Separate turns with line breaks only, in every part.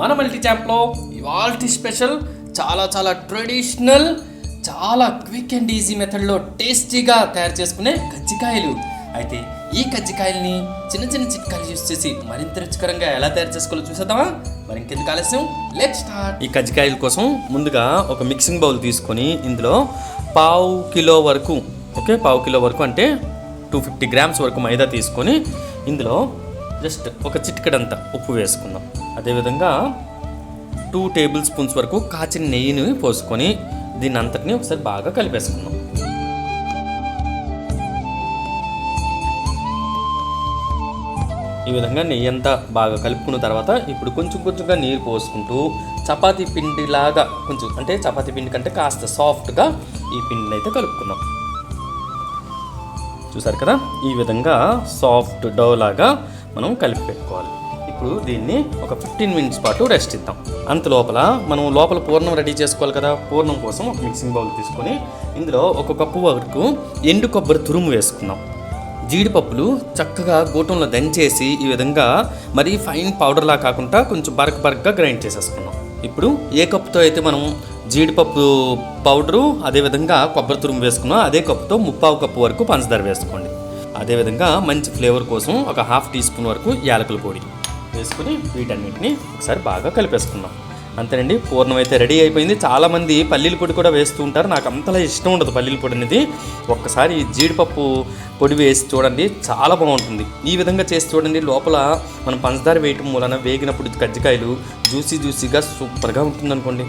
మన మల్టీ ఛాంప్లో ఇవాళ స్పెషల్ చాలా చాలా ట్రెడిషనల్ చాలా క్విక్ అండ్ ఈజీ మెథడ్లో టేస్టీగా తయారు చేసుకునే కజ్జికాయలు. అయితే ఈ కజ్జికాయల్ని చిన్న చిన్న చిట్కాలు యూస్ చేసి మరింత రుచికరంగా ఎలా తయారు చేసుకోవాలో చూసేద్దామా? మరి ఇంకెందుకు ఆలస్యం? లెట్ స్టార్ట్ ఈ కజ్జికాయల కోసం ముందుగా ఒక మిక్సింగ్ బౌల్ తీసుకొని ఇందులో పావు కిలో వరకు ఓకే పావు కిలో వరకు అంటే టూ ఫిఫ్టీ గ్రామ్స్ వరకు మైదా తీసుకొని ఇందులో జస్ట్ ఒక చిటికెడంత ఉప్పు వేసుకుందాం. అదేవిధంగా టూ టేబుల్ స్పూన్స్ వరకు కాచిన నెయ్యిని పోసుకొని దీన్ని అంతటిని ఒకసారి బాగా కలిపేసుకుందాం. ఈ విధంగా నెయ్యి అంతా బాగా కలుపుకున్న తర్వాత ఇప్పుడు కొంచెం కొంచెంగా నీరు పోసుకుంటూ చపాతీ పిండిలాగా కొంచెం అంటే చపాతీ పిండి కంటే కాస్త సాఫ్ట్గా ఈ పిండిని అయితే కలుపుకుందాం. చూసారు కదా? ఈ విధంగా సాఫ్ట్ డో లాగా మనం కలిపి పెట్టుకోవాలి ఇప్పుడు దీన్ని ఒక ఫిఫ్టీన్ మినిట్స్ పాటు రెస్ట్ ఇద్దాం. అంత లోపల మనం లోపల పూర్ణం రెడీ చేసుకోవాలి కదా. పూర్ణం కోసం ఒక మిక్సింగ్ బౌల్ తీసుకొని ఇందులో ఒక కప్పు వరకు ఎండు కొబ్బరి తురుము వేసుకుందాం. జీడిపప్పులు చక్కగా గూటంలో దంచేసి ఈ విధంగా మరీ ఫైన్ పౌడర్లా కాకుండా కొంచెం బరక బరకగా గ్రైండ్ చేసేసుకున్నాం ఇప్పుడు ఏ కప్పుతో అయితే మనం జీడిపప్పు పౌడరు అదేవిధంగా కొబ్బరి తురుము వేసుకున్నాం అదే కప్పుతో ముప్పావు కప్పు వరకు పంచదార వేసుకోండి. అదేవిధంగా మంచి ఫ్లేవర్ కోసం ఒక హాఫ్ టీ స్పూన్ వరకు యాలకుల పొడి వేసుకుని వీటన్నిటిని ఒకసారి బాగా కలిపేసుకున్నాం అంతేనండి పూర్ణం అయితే రెడీ అయిపోయింది. చాలామంది పల్లీల పొడి కూడా వేస్తూ ఉంటారు. నాకు అంతలా ఇష్టం ఉండదు పల్లీల పొడి అనేది. ఒక్కసారి జీడిపప్పు పొడి వేసి చూడండి చాలా బాగుంటుంది. ఈ విధంగా చేసి చూడండి లోపల మనం పంచదార వేయటం మూలన వేగినప్పుడు కజ్జికాయలు జ్యూసీ జ్యూసీగా సూపర్గా ఉంటుంది అనుకోండి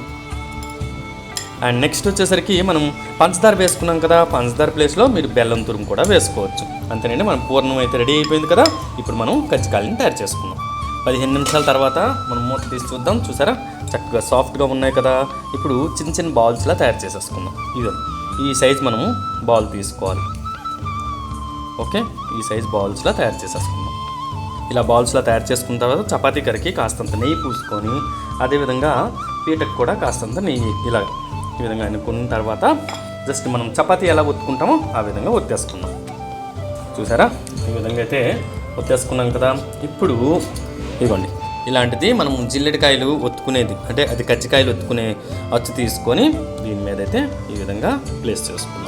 అండ్ నెక్స్ట్ వచ్చేసరికి మనం పంచదార వేసుకున్నాం కదా పంచదార ప్లేస్లో మీరు బెల్లం తురుము కూడా వేసుకోవచ్చు. అంతేనండి మనం పూర్ణం అయితే రెడీ అయిపోయింది కదా ఇప్పుడు మనం కజ్జికాయలను తయారు చేసుకుందాం. పదిహేను నిమిషాల తర్వాత మనం మూత తీసి చూద్దాం చూసారా? చక్కగా సాఫ్ట్గా ఉన్నాయి కదా ఇప్పుడు చిన్న చిన్న బాల్స్లా తయారు చేసేసుకుందాం. ఇదో ఈ సైజ్ మనము బాల్ తీసుకోవాలి. ఓకే ఈ సైజ్ బాల్స్లా తయారు చేసేసుకుందాం. ఇలా బాల్స్లా తయారు చేసుకున్న తర్వాత చపాతీ కరికి కాస్తంత నెయ్యి పూసుకొని అదేవిధంగా పీటకు కూడా కాస్తంత నెయ్యి ఇలా ఈ విధంగా అనుకున్న తర్వాత జస్ట్ మనం చపాతీ ఎలా ఒత్తుకుంటామో ఆ విధంగా ఒత్తేసుకున్నాం చూసారా? ఈ విధంగా అయితే ఒత్తేసుకున్నాం కదా. ఇప్పుడు ఇదిగోండి. ఇలాంటిది మనం జిల్లెడికాయలు ఒత్తుకునేది అంటే అది కజ్జికాయలు ఒత్తుకునే అచ్చు తీసుకొని దీని మీద అయితే ఈ విధంగా ప్లేస్ చేసుకున్నాం.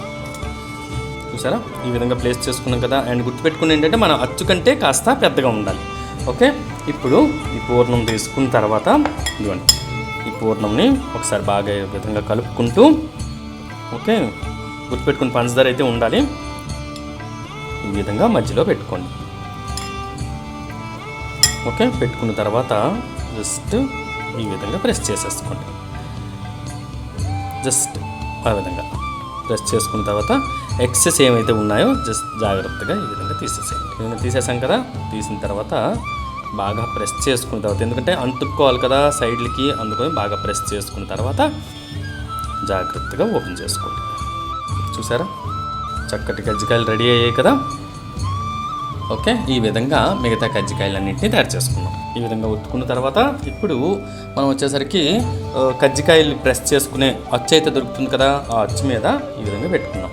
చూసారా? ఈ విధంగా ప్లేస్ చేసుకున్నాం కదా. అండ్ గుర్తుపెట్టుకుని ఏంటంటే మన అచ్చు కంటే కాస్త పెద్దగా ఉండాలి. ఓకే? ఇప్పుడు ఈ పూర్ణం తీసుకున్న తర్వాత ఇదిగోండి. ఈ పూర్ణంని ఒకసారి బాగా విధంగా కలుపుకుంటూ ఓకే గుర్తుపెట్టుకుని పంచదార అయితే ఉండాలి. ఈ విధంగా మధ్యలో పెట్టుకోండి. ఓకే పెట్టుకున్న తర్వాత జస్ట్ ఈ విధంగా ప్రెస్ చేసేసుకోండి. జస్ట్ ఆ విధంగా ప్రెస్ చేసుకున్న తర్వాత ఎక్సెస్ ఏమైతే ఉన్నాయో జస్ట్ జాగ్రత్తగా ఈ విధంగా తీసేసేయండి. ఈ విధంగా తీసేసాం కదా తీసిన తర్వాత బాగా ప్రెస్ చేసుకున్న తర్వాత ఎందుకంటే అంటుకోవాలి కదా సైడ్లకి అందుకొని బాగా ప్రెస్ చేసుకున్న తర్వాత జాగ్రత్తగా ఓపెన్ చేసుకోండి చూసారా? చక్కటి కజ్జికాయలు రెడీ అయ్యాయి కదా? ఓకే ఈ విధంగా మిగతా కజ్జికాయలన్నింటినీ తయారు చేసుకున్నాం. ఈ విధంగా ఉత్తుకున్న తర్వాత ఇప్పుడు మనం వచ్చేసరికి కజ్జికాయలు ప్రెస్ చేసుకునే అచ్చు అయితే దొరుకుతుంది కదా ఆ అచ్చు మీద ఈ విధంగా పెట్టుకున్నాం.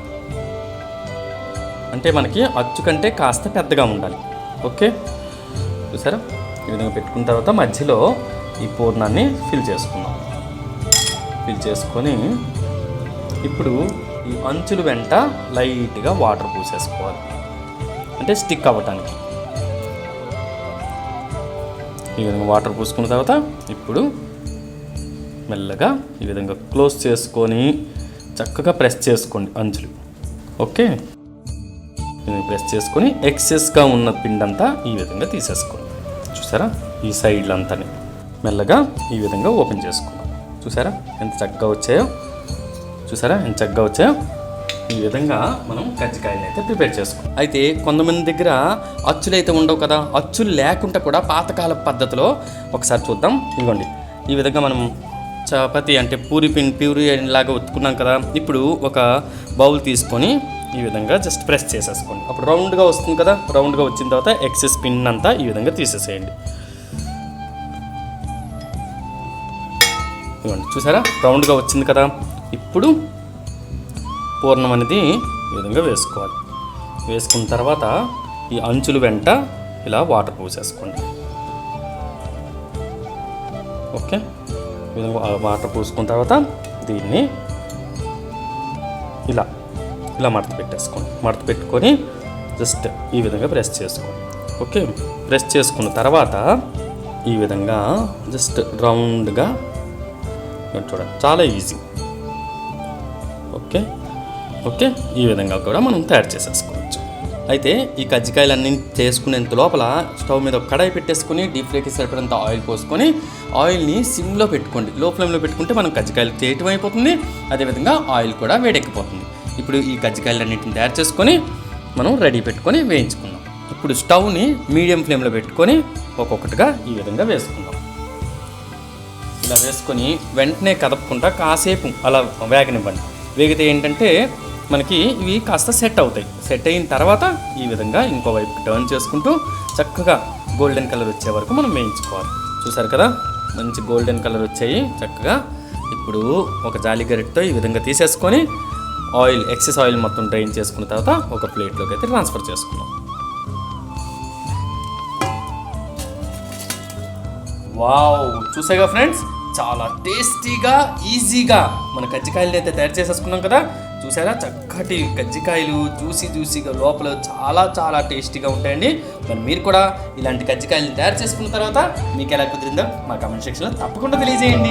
అంటే మనకి అచ్చు కంటే కాస్త పెద్దగా ఉండాలి. ఓకే? చూసారా? ఈ విధంగా పెట్టుకున్న తర్వాత మధ్యలో ఈ పూర్ణాన్ని ఫిల్ చేసుకున్నాం ఫిల్ చేసుకొని ఇప్పుడు ఈ అంచుల వెంట లైట్గా వాటర్ పూసేసుకోవాలి. అంటే స్టిక్ అవ్వటానికి. ఈ విధంగా వాటర్ పూసుకున్న తర్వాత ఇప్పుడు మెల్లగా ఈ విధంగా క్లోజ్ చేసుకొని చక్కగా ప్రెస్ చేసుకోండి అంచులు. ఓకే? ప్రెస్ చేసుకొని ఎక్సెస్గా ఉన్న పిండంతా ఈ విధంగా తీసేసుకోండి. చూసారా? ఈ సైడ్లంతాని. మెల్లగా ఈ విధంగా ఓపెన్ చేసుకున్నాం చూసారా? ఎంత చక్కగా వచ్చాయో? చూసారా? ఎంత చక్కగా వచ్చాయో? ఈ విధంగా మనం కజ్జికాయలు అయితే ప్రిపేర్ చేసుకుంటాం అయితే కొంతమంది దగ్గర అచ్చులు అయితే ఉండవు కదా? అచ్చులు లేకుండా కూడా పాతకాల పద్ధతిలో ఒకసారి చూద్దాం. ఇదిగోండి. ఈ విధంగా మనం చపాతి అంటే పూరి పిన్ ప్యూరి లాగా ఉత్తుకున్నాం కదా? ఇప్పుడు ఒక బౌల్ తీసుకొని ఈ విధంగా జస్ట్ ప్రెస్ చేసేసుకోండి. అప్పుడు రౌండ్గా వస్తుంది కదా? రౌండ్గా వచ్చిన తర్వాత ఎక్సెస్ పిన్ అంతా ఈ విధంగా తీసేసేయండి. ఇవ్వండి చూసారా? రౌండ్గా వచ్చింది కదా? ఇప్పుడు పూర్ణం అనేది ఈ విధంగా వేసుకోవాలి. వేసుకున్న తర్వాత ఈ అంచుల వెంట ఇలా వాటర్ పోసేసుకోండి. ఓకే? ఈ విధంగా వాటర్ పోసుకున్న తర్వాత దీన్ని ఇలా ఇలా మడత పెట్టేసుకోండి. మడత పెట్టుకొని జస్ట్ ఈ విధంగా ప్రెస్ చేసుకోండి. ఓకే? ప్రెస్ చేసుకున్న తర్వాత ఈ విధంగా జస్ట్ రౌండ్గా చూడండి చాలా ఈజీ. ఓకే? ఓకే? ఈ విధంగా కూడా మనం తయారు చేసేసుకోవచ్చు. అయితే ఈ కజ్జికాయలన్నీ చేసుకునేంత లోపల స్టవ్ మీద ఒక కడాయి పెట్టేసుకొని డీప్ ఫ్రైకి సరిపడంత ఆయిల్ పోసుకొని ఆయిల్ని సిమ్లో పెట్టుకోండి. లో ఫ్లేమ్లో పెట్టుకుంటే మనం కజ్జికాయలు చేయటం అయిపోతుంది. అదేవిధంగా ఆయిల్ కూడా వేడెక్కిపోతుంది. ఇప్పుడు ఈ కజ్జికాయలన్నింటిని తయారు చేసుకొని మనం రెడీ పెట్టుకొని వేయించుకుందాం. ఇప్పుడు స్టవ్ని మీడియం ఫ్లేమ్లో పెట్టుకొని ఒక్కొక్కటిగా ఈ విధంగా వేసుకుందాం. ఇలా వేసుకొని వెంటనే కదపకుండా కాసేపు అలా వేగనివ్వండి. వేగితే ఏంటంటే మనకి ఇవి కాస్త సెట్ అవుతాయి. సెట్ అయిన తర్వాత ఈ విధంగా ఇంకో వైపు టర్న్ చేసుకుంటూ చక్కగా గోల్డెన్ కలర్ వచ్చే వరకు మనం వేయించుకోవాలి. చూసారు కదా? మంచి గోల్డెన్ కలర్ వచ్చాయి. చక్కగా ఇప్పుడు ఒక జాలి గరిటతో ఈ విధంగా తీసేసుకొని ఆయిల్ ఎక్సెస్ ఆయిల్ మొత్తం డ్రైన్ చేసుకున్న తర్వాత ఒక ప్లేట్లోకి అయితే ట్రాన్స్ఫర్ చేసుకున్నాం వావ్ చూసాగా ఫ్రెండ్స్? చాలా టేస్టీగా ఈజీగా మన కజ్జికాయలు అయితే తయారు చేసేసుకున్నాం కదా? చూసారా? చక్కటి కజ్జికాయలు జ్యూసీ జ్యూసీగా లోపల చాలా చాలా టేస్టీగా ఉంటాయండి. మరి మీరు కూడా ఇలాంటి కజ్జికాయలు తయారు చేసుకున్న తర్వాత మీకు ఎలా కుదిరిందో మా కమెంట్ సెక్షన్లో తప్పకుండా తెలియజేయండి.